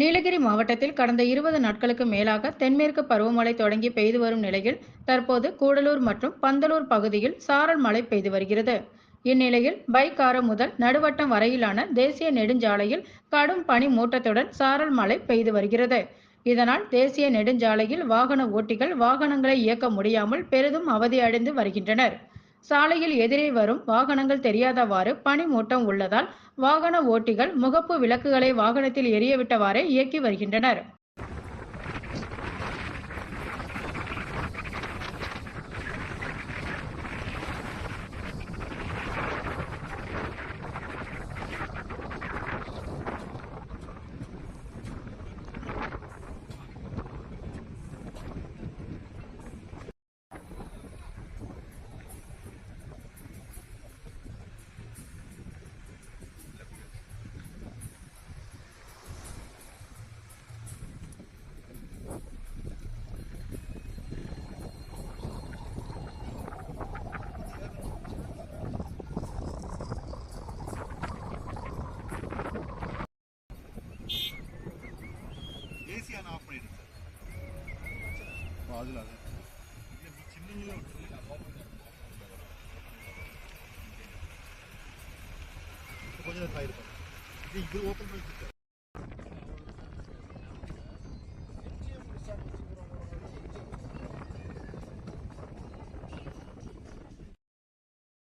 நீலகிரி மாவட்டத்தில் கடந்த இருபது நாட்களுக்கு மேலாக தென்மேற்கு பருவமழை தொடங்கி பெய்து வரும் நிலையில் தற்போது கூடலூர் மற்றும் பந்தலூர் பகுதியில் சாரல் மழை பெய்து வருகிறது. இந்நிலையில் பைக்காரம் முதல் நடுவட்டம் வரையிலான தேசிய நெடுஞ்சாலையில் கடும் பனி மூட்டத்துடன் சாரல் மழை பெய்து வருகிறது. இதனால் தேசிய நெடுஞ்சாலையில் வாகன ஓட்டிகள் வாகனங்களை இயக்க முடியாமல் பெரிதும் அவதியடைந்து வருகின்றனர். சாலையில் எதிரே வரும் வாகனங்கள் தெரியாதவாறு பனிமூட்டம் உள்ளதால் வாகன ஓட்டிகள் முகப்பு விளக்குகளை வாகனத்தில் எரியவிட்டவாறே இயக்கி வருகின்றனர். ஏசி ஆன் ஆஃப் பண்ணிடுங்க அதில் அது சின்னங்கள கொஞ்சம் நேரம் இது இது ஓப்பன் பண்ணி